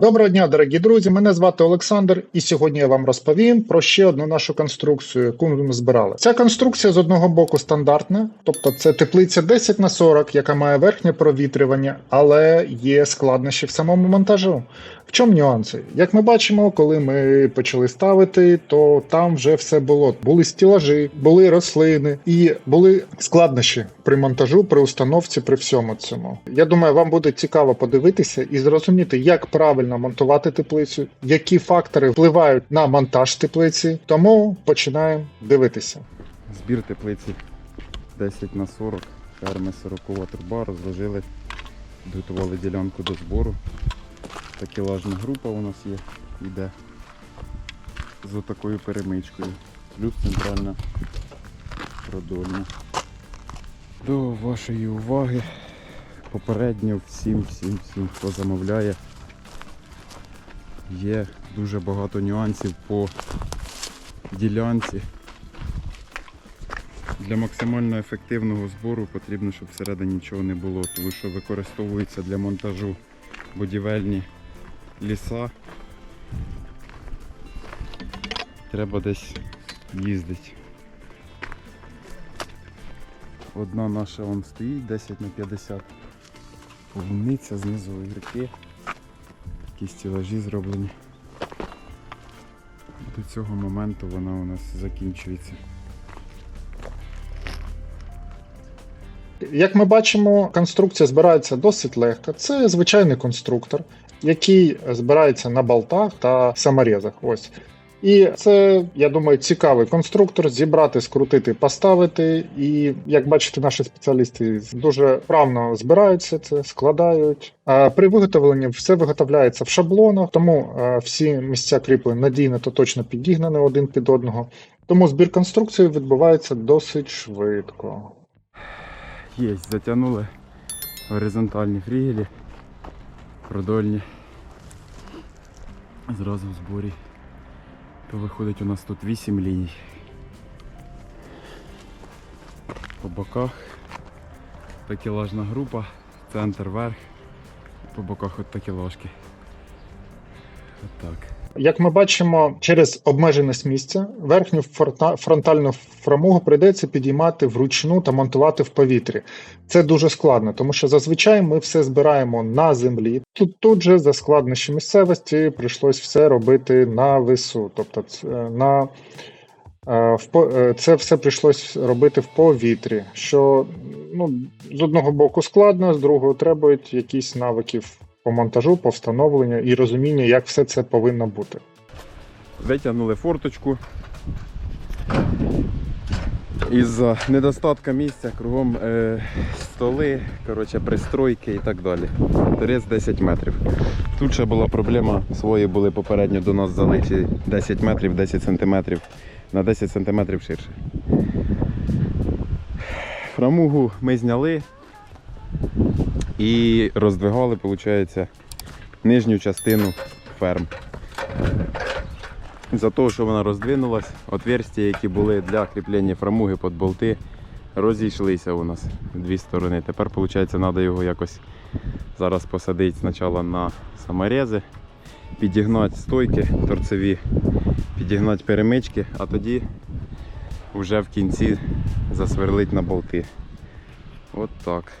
Доброго дня, дорогі друзі. Мене звати Олександр, і сьогодні я вам розповім про ще одну нашу конструкцію, яку ми збирали. Ця конструкція з одного боку стандартна, тобто це теплиця 10 на 40, яка має верхнє провітрювання, але є складнощі в самому монтажу. В чому нюанси? Як ми бачимо, коли ми почали ставити, то там вже все було. Були стілажі, були рослини і були складнощі при монтажу, при установці, при всьому цьому. Я думаю, вам буде цікаво подивитися і зрозуміти, як правильно монтувати теплицю, які фактори впливають на монтаж теплиці. Тому починаємо дивитися. Збір теплиці 10 на 40, ферми 40 труба, розложили, підготували ділянку до збору. Такелажна група у нас є, йде з отакою перемичкою. Плюс центральна продольна. До вашої уваги попередньо всім, всім, всім, хто замовляє. Є дуже багато нюансів по ділянці. Для максимально ефективного збору потрібно, щоб всередині нічого не було, тому що використовуються для монтажу будівельні ліса. Треба десь їздити. Одна наша вон стоїть 10 на 50 полуниця, знизу огірки. Якісь стілажі зроблені. До цього моменту вона у нас закінчується. Як ми бачимо, конструкція збирається досить легко. Це звичайний конструктор, який збирається на болтах та саморезах. Ось. І це, я думаю, цікавий конструктор. Зібрати, скрутити, поставити. І як бачите, наші спеціалісти дуже вправно збираються це, складають. При виготовленні все виготовляється в шаблонах, тому е, всі місця кріплень надійно та точно підігнані один під одного. Тому збір конструкції відбувається досить швидко. Є, затягнули горизонтальні фрігелі, продольні. Зразу в зборі. То виходить у нас тут 8 ліній. По боках такелажна група, центр верх, по боках от такі ложки. Отак. Як ми бачимо, через обмеженість місця верхню фронтальну фрамугу прийдеться підіймати вручну та монтувати в повітрі. Це дуже складно, тому що зазвичай ми все збираємо на землі. Тут тут же за складнощі місцевості прийшлось все робити на весу, тобто е, на е, в е, це все прийшлось робити в повітрі, що ну, з одного боку складно, з другого требують якісь навиків по монтажу, по встановленню і розуміння, як все це повинно бути. Витягнули форточку. Із-за недостатка місця кругом е, столи, коротше, пристройки і так далі. Торець 10 метрів. Тут ще була проблема, свої були попередньо до нас залиті 10 метрів, 10 сантиметрів, на 10 сантиметрів ширше. Фрамугу ми зняли і роздвигали, виходить, нижню частину ферм. За того, що вона роздвинулась, отверстия, які були для кріплення фрамуги під болти, розійшлися у нас в дві сторони. Тепер, виходить, треба його якось зараз посадити спочатку на саморези, підігнати стойки торцеві, підігнати перемички, а тоді вже в кінці засверлить на болти. От так.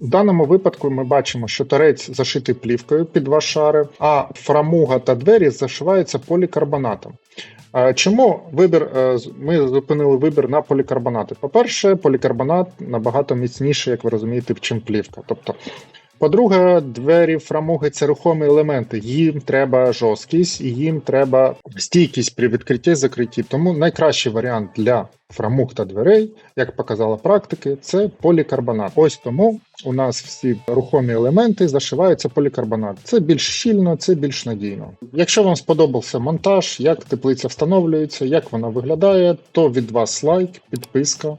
В даному випадку ми бачимо, що торець зашитий плівкою під два шари, а фрамуга та двері зашиваються полікарбонатом. Е, Чому вибір е, ми зупинили вибір на полікарбонати? По-перше, полікарбонат набагато міцніший, як ви розумієте, чим плівка. Тобто, по-друге, двері, фрамуги це рухомі елементи. Їм треба жорсткість, їм треба стійкість при відкритті закритті. Тому найкращий варіант для фрамуг та дверей, як показала практики, це полікарбонат. Ось тому у нас всі рухомі елементи зашиваються полікарбонат. Це більш щільно, це більш надійно. Якщо вам сподобався монтаж, як теплиця встановлюється, як вона виглядає, то від вас лайк, підписка.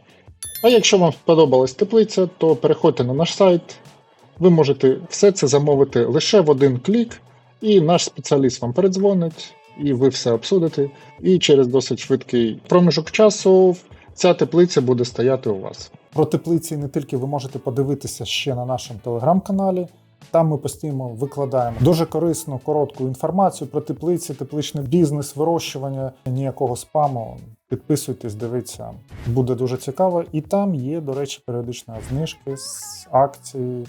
А якщо вам сподобалась теплиця, то переходьте на наш сайт. Ви можете все це замовити лише в один клік, і наш спеціаліст вам передзвонить, і ви все обсудите. І через досить швидкий проміжок часу ця теплиця буде стояти у вас. Про теплиці не тільки ви можете подивитися ще на нашому телеграм-каналі, Там ми постійно викладаємо дуже корисну коротку інформацію про теплиці, тепличний бізнес, вирощування. Ніякого спаму. Підписуйтесь, дивіться, буде дуже цікаво. І там є, до речі, періодично знижки з акції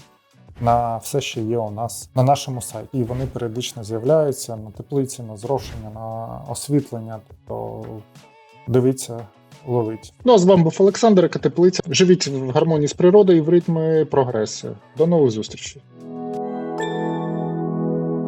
на все, що є у нас на нашому сайті. І вони періодично з'являються на теплиці, на зрошення, на освітлення. Тобто дивіться, ловить. Ну а з вами був Олександр Катеплиця. Живіть в гармонії з природою і в ритми прогресу. До нових зустрічей.